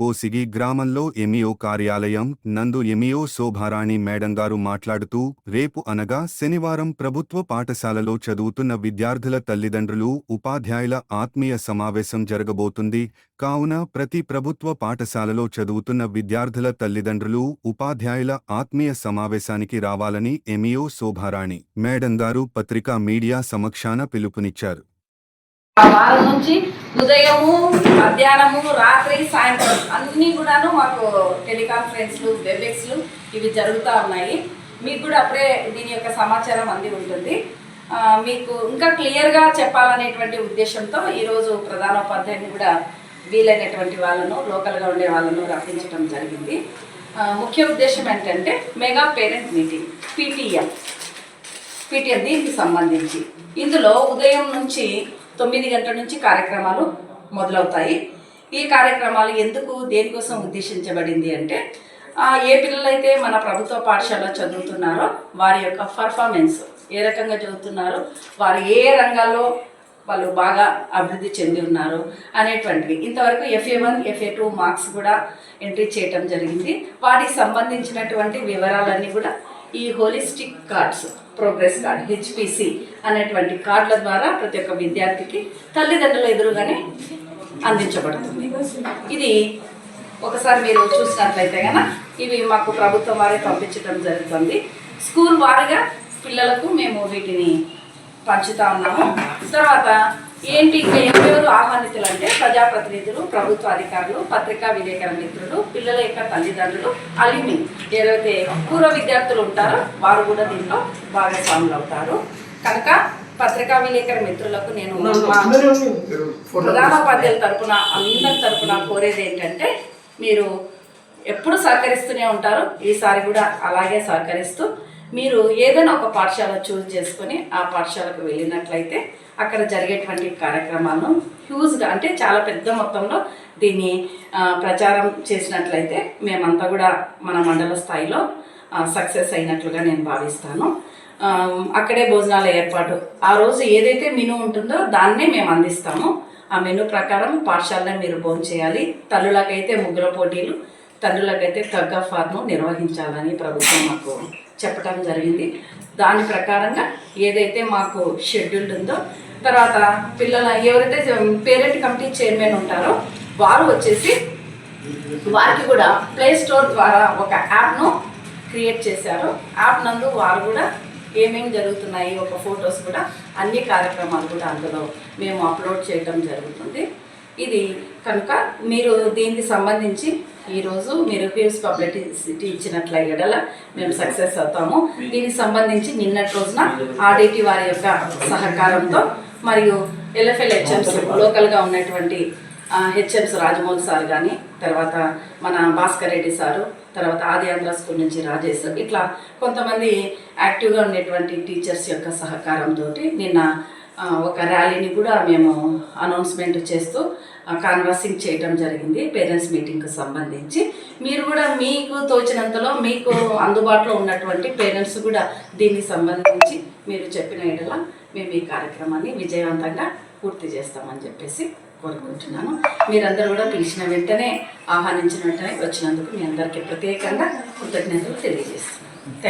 కోసిగి గ్రామంలో ఎమియో కార్యాలయం నందు ఎమియో శోభారాణి మేడం గారు మాట్లాడుతూ రేపు అనగా శనివారం ప్రభుత్వ పాఠశాలలో చదువుతున్న విద్యార్థుల తల్లిదండ్రులు ఉపాధ్యాయుల ఆత్మీయ సమావేశం జరగబోతుంది. కావున ప్రతి ప్రభుత్వ పాఠశాలలో చదువుతున్న విద్యార్థుల తల్లిదండ్రులు ఉపాధ్యాయుల ఆత్మీయ సమావేశానికి రావాలని ఎమియో శోభారాణి మేడం గారు పత్రికా మీడియా సమక్షాన పిలుపునిచ్చారు. ఆ వారం నుంచి ఉదయము మధ్యాహ్నము రాత్రి సాయంత్రం అన్నీ కూడాను మాకు టెలికాన్ఫరెన్స్లు వెబెక్స్లు ఇవి జరుగుతూ ఉన్నాయి. మీకు కూడా అప్పుడే దీని యొక్క సమాచారం అంది ఉంటుంది. మీకు ఇంకా క్లియర్గా చెప్పాలనేటువంటి ఉద్దేశంతో ఈరోజు ప్రధానోపాధ్యాయుని కూడా వీలైనటువంటి వాళ్ళను లోకల్గా ఉండే వాళ్ళను రప్పించడం జరిగింది. ముఖ్య ఉద్దేశం ఏంటంటే mega parent meeting PTM PTM దీనికి సంబంధించి. ఇందులో ఉదయం నుంచి తొమ్మిది గంటల నుంచి కార్యక్రమాలు మొదలవుతాయి. ఈ కార్యక్రమాలు ఎందుకు దేనికోసం ఉద్దేశించబడింది అంటే ఏ పిల్లలైతే మన ప్రభుత్వ పాఠశాల చదువుతున్నారో వారి యొక్క పర్ఫార్మెన్స్ ఏ రకంగా చదువుతున్నారో వారు ఏ రంగాల్లో వాళ్ళు బాగా అభివృద్ధి చెంది ఉన్నారు అనేటువంటివి. ఇంతవరకు FA one FA two marks కూడా ఎంట్రీ చేయటం జరిగింది. వాటికి సంబంధించినటువంటి వివరాలన్నీ కూడా ఈ holistic cards progress card HPC అనేటువంటి కార్డుల ద్వారా ప్రతి ఒక్క విద్యార్థికి తల్లిదండ్రుల ఎదురుగానే అందించబడుతుంది. ఇది ఒకసారి మీరు చూసినట్లయితే కనుక ఇవి మాకు ప్రభుత్వం వారే పంపించడం జరుగుతుంది. స్కూల్ వారిగా పిల్లలకు మేము వీటిని పంచుతా ఉన్నాము. తర్వాత ఏంటి ఇంకా ఎవరెవరు ఆహ్వానితులు అంటే ప్రజాప్రతినిధులు ప్రభుత్వ అధికారులు పత్రికా విలేకరుల మిత్రులు పిల్లల యొక్క తల్లిదండ్రులు అలిమి ఏదైతే పూర్వ విద్యార్థులు ఉంటారో వారు కూడా దీంట్లో భాగస్వాములు అవుతారు కనుక పత్రికా విలేకరు మిత్రులకు నేను ప్రధానోపాధ్యాయుల తరపున అందరి తరపున కోరేది ఏంటంటే మీరు ఎప్పుడు సహకరిస్తూనే ఉంటారు ఈసారి కూడా అలాగే సహకరిస్తూ మీరు ఏదైనా ఒక పాఠశాల చూస్ చేసుకొని ఆ పాఠశాలకు వెళ్ళినట్లయితే అక్కడ జరిగేటువంటి కార్యక్రమాలను హ్యూజ్గా అంటే చాలా పెద్ద మొత్తంలో దీన్ని ప్రచారం చేసినట్లయితే మేమంతా కూడా మన మండల స్థాయిలో సక్సెస్ అయినట్లుగా నేను భావిస్తాను. అక్కడే భోజనాల ఏర్పాటు. ఆ రోజు ఏదైతే మెనూ ఉంటుందో దాన్నే మేము అందిస్తాము. ఆ మెనూ ప్రకారం పాఠశాలలో మీరు భోజనం చేయాలి. తల్లులకైతే ముగ్గుల పోటీలు తల్లులకైతే తగ్గ ఫార్ము నిర్వహించాలని ప్రభుత్వం మాకు చెప్పడం జరిగింది. దాని ప్రకారంగా ఏదైతే మాకు షెడ్యూల్డ్ ఉందో తర్వాత పిల్లల ఎవరైతే పేరెంట్ కమిటీ చైర్మన్ ఉంటారో వారు వచ్చేసి వారికి కూడా ప్లే స్టోర్ ద్వారా ఒక యాప్ను క్రియేట్ చేశారు. యాప్ నందు వారు కూడా ఏమేమి జరుగుతున్నాయి ఒక ఫొటోస్ కూడా అన్ని కార్యక్రమాలు కూడా అందులో మేము అప్లోడ్ చేయడం జరుగుతుంది. ఇది కనుక మీరు దీనికి సంబంధించి ఈరోజు మీరు హ్యూస్ పబ్లిసిటీ ఇచ్చినట్ల ఎడల మేము సక్సెస్ అవుతాము. దీనికి సంబంధించి నిన్నటి రోజున ఆర్డిటి వారి యొక్క సహకారంతో మరియు ఎల్ఎఫ్ఎల్ హెచ్ఎంస్ లోకల్గా ఉన్నటువంటి హెచ్ఎంస్ రాజమౌళి సార్ కానీ తర్వాత మన భాస్కర్ రెడ్డి సారు తర్వాత ఆది ఆంధ్ర స్కూల్ నుంచి రాజేష్ ఇట్లా కొంతమంది యాక్టివ్గా ఉండేటువంటి టీచర్స్ యొక్క సహకారంతో నిన్న ఒక ర్యాలీని కూడా మేము అనౌన్స్మెంట్ చేస్తూ కాన్వాసింగ్ చేయడం జరిగింది పేరెంట్స్ మీటింగ్కి సంబంధించి. మీరు కూడా మీకు తోచినంతలో మీకు అందుబాటులో ఉన్నటువంటి పేరెంట్స్ కూడా దీనికి సంబంధించి మీరు చెప్పిన ఎడల మేము ఈ కార్యక్రమాన్ని విజయవంతంగా పూర్తి చేస్తామని చెప్పేసి కోరుకుంటున్నాను మీరందరూ కూడా పిలిచిన వెంటనే ఆహ్వానించిన వెంటనే వచ్చినందుకు మీ అందరికీ ప్రత్యేకంగా కృతజ్ఞతలు తెలియజేస్తున్నాను థాంక్యూ.